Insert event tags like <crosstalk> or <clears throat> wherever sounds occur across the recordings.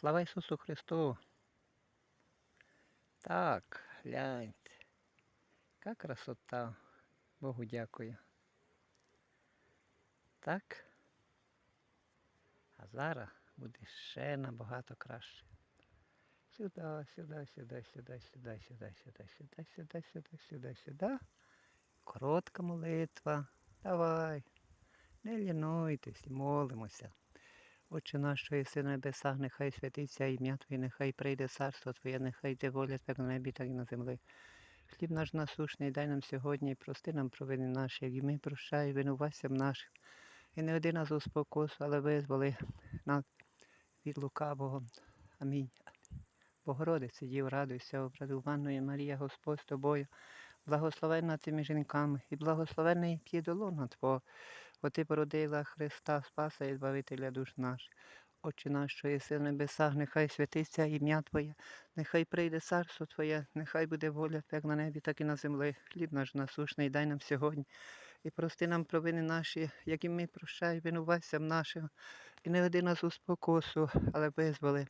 Слава Ісусу Христу! Так, гляньте. Яка красота. Богу дякую. Так. А зараз буде ще набагато краще. Сюди, сюди, сюди, сюди, сюди, сюди, сюди, сюди, сюди, сюди, сюди, сюди. Коротка молитва. Давай. Не лінуйтесь, молимося. Отче наш, що єси на небесах, нехай святиться ім'я Твоє, нехай прийде царство Твоє, нехай йде воля так на небі, так і на землі. Хліб наш насушний дай нам сьогодні, і прости нам провини наші, і ми прощай винуватцям нашим. І не веди нас у але визволи нас від лукавого. Амінь. Богородице, Дів, радуйся, обрадованої Марія, Господь з тобою, благословенна ти між жінками, і благословенний плідолона Твого, бо ти породила Христа, Спаса і Збавителя душ наш. Отче наш, що єси в небесах, нехай святиться ім'я Твоє, нехай прийде царство Твоє, нехай буде воля як на небі, так і на землі. Хліб наш насушний дай нам сьогодні. І прости нам провини наші, як і ми прощай винуватцям нашим. І не веди нас у спокусу, але визволи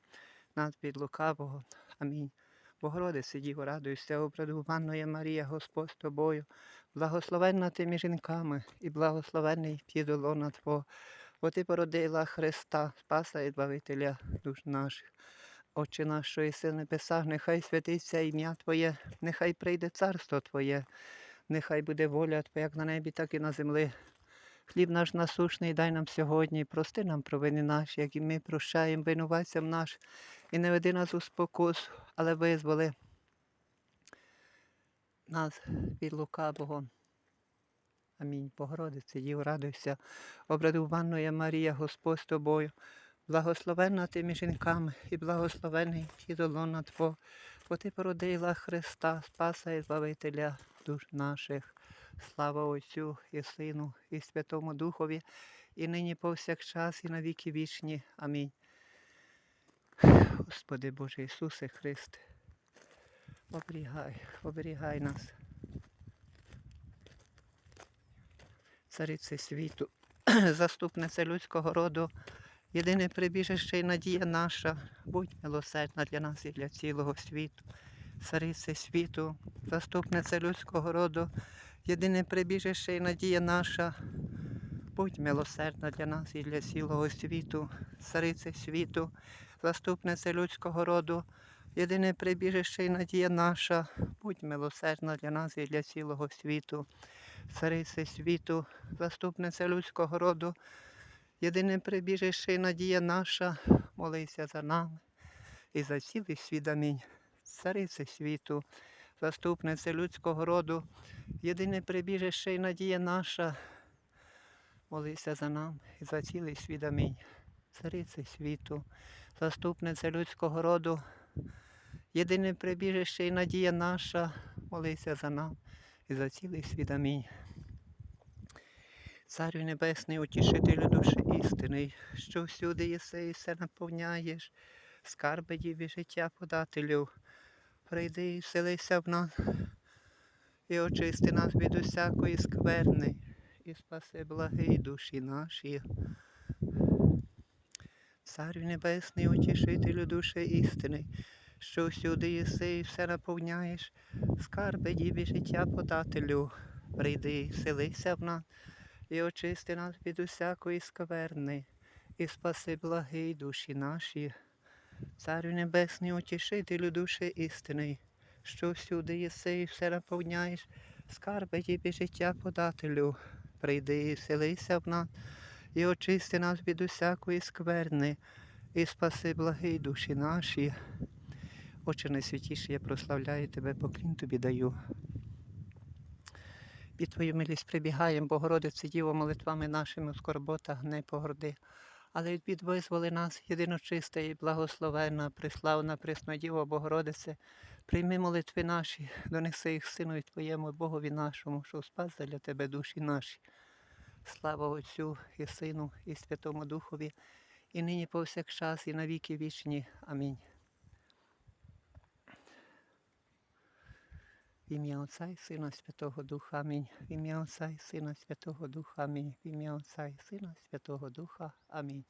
нас від лукавого. Амінь. Богородице, Діво, радуйся, обрадованої Марія, Господь з тобою, благословенна ти між жінками, і благословенний плідолона Твого, бо ти породила Христа, Спаса і Збавителя душ наших. Отче наш, що єси в нехай святиться ім'я Твоє, нехай прийде царство Твоє, нехай буде воля Твоя, як на небі, так і на землі. Хліб наш насушний дай нам сьогодні, прости нам провини наші, як і ми прощаємо винуватцям наш, і не веди нас у спокус, але визволи нас від лукавого. Амінь. Богородице, Дів, радуйся, обрадованої Марія, Господь з тобою, благословенна ти між жінками і благословений плідолона Твого, бо ти породила Христа, Спаса і Збавителя душ наших. Слава Отцю і Сину, і Святому Духові, і нині повсякчас, і на віки вічні. Амінь. Господи Боже Ісусе Христе, оберігай, оберігай нас. Царице світу, <clears throat> заступниця людського роду, єдине прибіжище і надія наша, будь милосердна для нас і для цілого світу. Царице світу, заступниця людського роду, єдине прибіжище і надія наша, будь милосердна для нас і для цілого світу, царице світу, заступниця людського роду, єдине прибіжище і надія наша, будь милосердна для нас і для цілого світу, царице світу, заступниця людського роду, єдине прибіжище і надія наша, молися за нами і за цілий світ. Амінь. Царице світу, заступниця людського роду, єдине прибіжище і надія наша, молися за нами і за цілий світ. Амінь. Царице світу, заступниця людського роду, єдине прибіжище і надія наша, молися за нам і за цілий світ. Амінь. Царю Небесний, утішителю душі істини, що всюди єси і все наповняєш, скарби діві життя подателю, прийди і вселися в нас, і очисти нас від усякої скверни, і спаси благі душі наші. Царю Небесний, утішителю душі істини, що всюди єси і все наповняєш, скарби діві життя подателю, прийди і вселися в нас, і очисти нас від усякої скверни, і спаси благі душі наші. Царю Небесний, утішителю душі істини, що всюди єси і все наповняєш, скарби діві життя подателю, прийди і вселися в нас, і очисти нас від усякої скверни, і спаси благі душі наші. Отче найсвятіший, я прославляю Тебе, поклін тобі даю. Під Твою милість прибігаємо, Богородице Діво, молитвами нашими в скорботах не погорди. Але від визволи нас, єдиночиста і благословенна, приславна, пресна Діво, Богородице, прийми молитви наші, донеси їх Синові Твоєму, Богові нашому, що спас для Тебе душі наші. Слава Отцю і Сину, і Святому Духові, і нині повсякчас, і на віки вічні. Амінь. Ім'я Отця і Сина Святого Духа. Амінь. Ім'я Отця і Сина Святого Духа. Амінь. Ім'я Отця і Сина Святого Духа. Амінь.